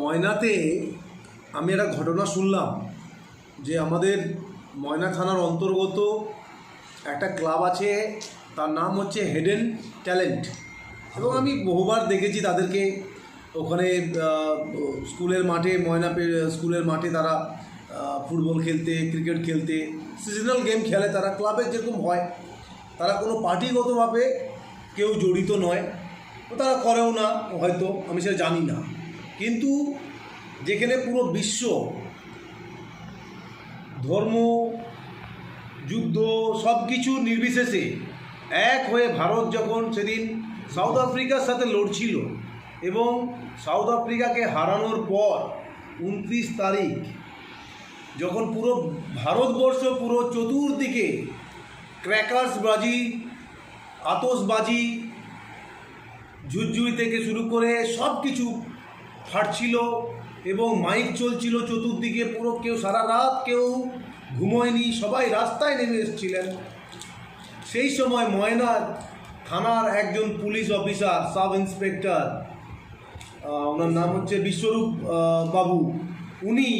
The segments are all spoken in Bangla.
ময়নাতে আমি একটা ঘটনা শুনলাম যে আমাদের ময়না থানার অন্তর্গত একটা ক্লাব আছে, তার নাম হচ্ছে হেডেন ট্যালেন্ট এবং আমি বহুবার দেখেছি তাদেরকে। ওখানে স্কুলের মাঠে, ময়না স্কুলের মাঠে তারা ফুটবল খেলতে, ক্রিকেট খেলতে সিজনাল গেম খেলে। তারা ক্লাবের যেরকম হয়, তারা কোনো পার্টিগতভাবে কেউ জড়িত নয়। তারা করেও না, হয়তো, আমি সেটা জানি না। কিন্তু যেখানে পুরো বিশ্ব ধর্ম, যুদ্ধ সব কিছু নির্বিশেষে এক হয়ে ভারত যখন সেদিন সাউথ আফ্রিকার সাথে লড়ছিল এবং সাউথ আফ্রিকাকে হারানোর পর উনত্রিশ তারিখ, যখন পুরো ভারতবর্ষ পুরো চতুর্দিকে ক্র্যাকার্সবাজি আতসবাজি ঝুরঝুরি থেকে শুরু করে সব কিছু ফাটছিল এবং মাইক চলছিল চতুর্দিকে পুরো কেউ সারা রাত কেউ ঘুমোয়নি, সবাই রাস্তায় নেমে এসেছিলেন। সেই সময় ময়নার থানার একজন পুলিশ অফিসার, সাব ইন্সপেক্টর ওনার নাম হচ্ছে বিশ্বরূপ বাবু। উনি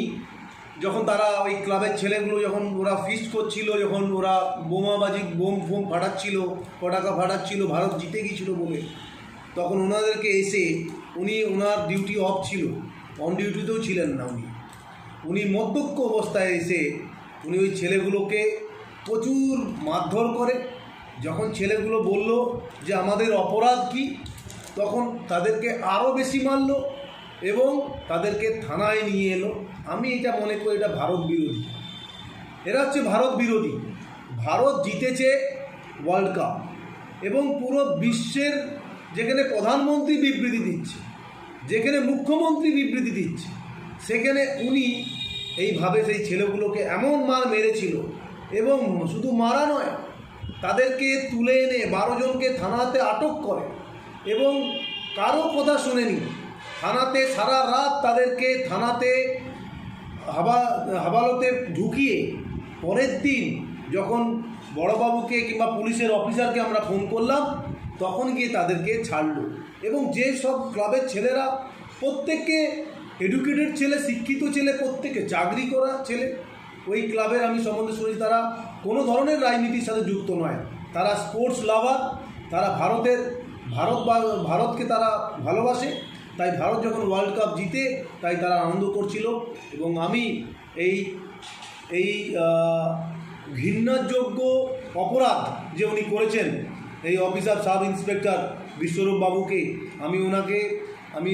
যখন তারা ওই ক্লাবের ছেলেগুলো যখন ওরা ফিস্ট করছিল, যখন ওরা বোমাবাজি, বোম ফোম ফাটাচ্ছিল পটাকা ফাটাচ্ছিল, ভারত জিতে গিয়েছিল বলে, তখন ওনাদেরকে এসে উনি ওনার ডিউটি অফ ছিল। অন ডিউটিতেও ছিলেন না উনি। উনি মদ্যক্ষ অবস্থায় এসে উনি ওই ছেলেগুলোকে প্রচুর মারধর করে। যখন ছেলেগুলো বলল যে, আমাদের অপরাধ কি? তখন তাদেরকে আরও বেশি মারল এবং তাদেরকে থানায় নিয়ে এলো। আমি এটা মনে করি এটা ভারত বিরোধী। এরা হচ্ছে ভারত বিরোধী। ভারত জিতেছে ওয়ার্ল্ড কাপ এবং পুরো বিশ্বের যেখানে প্রধানমন্ত্রী বিবৃতি দিচ্ছে, যেখানে মুখ্যমন্ত্রী বিবৃতি দিচ্ছে, সেখানে উনি এইভাবে সেই ছেলেগুলোকে এমন মার মেরেছিল এবং শুধু মারা নয়, তাদেরকে তুলে এনে বারো জনকে থানাতে আটক করে এবং কারও কথা শুনেনি। থানাতে সারা রাত তাদেরকে থানাতে হাবা, হাবালতে ঢুকিয়ে পরের দিন যখন বড়বাবুকে কিংবা পুলিশের অফিসারকে আমরা ফোন করলাম তখন গিয়ে তাদেরকে ছাড়লো। এবং যে সব ক্লাবের ছেলেরা, প্রত্যেককে এডুকেটেড ছেলে, শিক্ষিত ছেলে প্রত্যেকে চাকরি করা ছেলে, ওই ক্লাবের আমি সম্বন্ধে শুনেছি, তারা কোনো ধরনের রাজনীতির সাথে যুক্ত নয়। তারা স্পোর্টস লাভার তারা ভারতের, ভারত ভারতকে তারা ভালোবাসে, তাই ভারত যখন ওয়ার্ল্ড কাপ জিতে, তাই তারা আনন্দ করছিল। এবং আমি এই এই ঘৃণাযোগ্য অপরাধ যে উনি করেছেন এই অফিসার সাব ইন্সপেক্টর বিশ্বরূপ বাবুকে আমি ওনাকে, আমি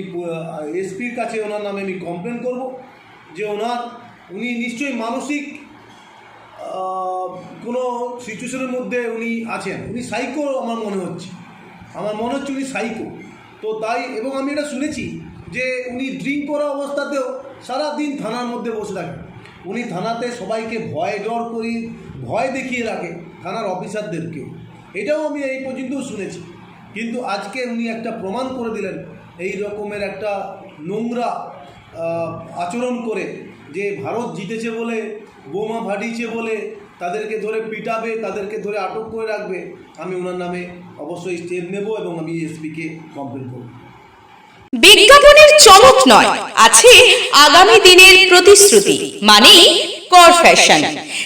এসপির কাছে ওনার নামে আমি কমপ্লেন করব যে ওনার, উনি নিশ্চয়ই মানসিক কোনো সিচুয়েশনের মধ্যে উনি আছেন। উনি সাইকো আমার মনে হচ্ছে। আমার মনে হচ্ছে উনি সাইকো তো তাই, এবং আমি এটা শুনেছি যে উনি ড্রিঙ্ক করা অবস্থাতেও সারা দিন থানার মধ্যে বসে থাকেন। উনি থানাতে সবাইকে ভয় ডর করি, ভয় দেখিয়ে রাখে থানার অফিসারদেরকেও এটাও আমি এই পর্যন্তও শুনেছি। কিন্তু আজকে উনি একটা প্রমাণ করে দিলেন, এই রকমের একটা নোংরা আচরণ করে যে ভারত জিতেছে বলে, বোমা ফাটিয়েছে বলে, তাদেরকে ধরে পিটাবে, তাদেরকে ধরে আটক করে রাখবে, আমি ওনার নামে অবশ্যই স্টেপ নেব এবং আমি এসপিকে কমপ্লেন করব। বিজ্ঞাপনের চমক নয়, আছে আগামী দিনের প্রতিশ্রুতি মানে কর ফ্যাশন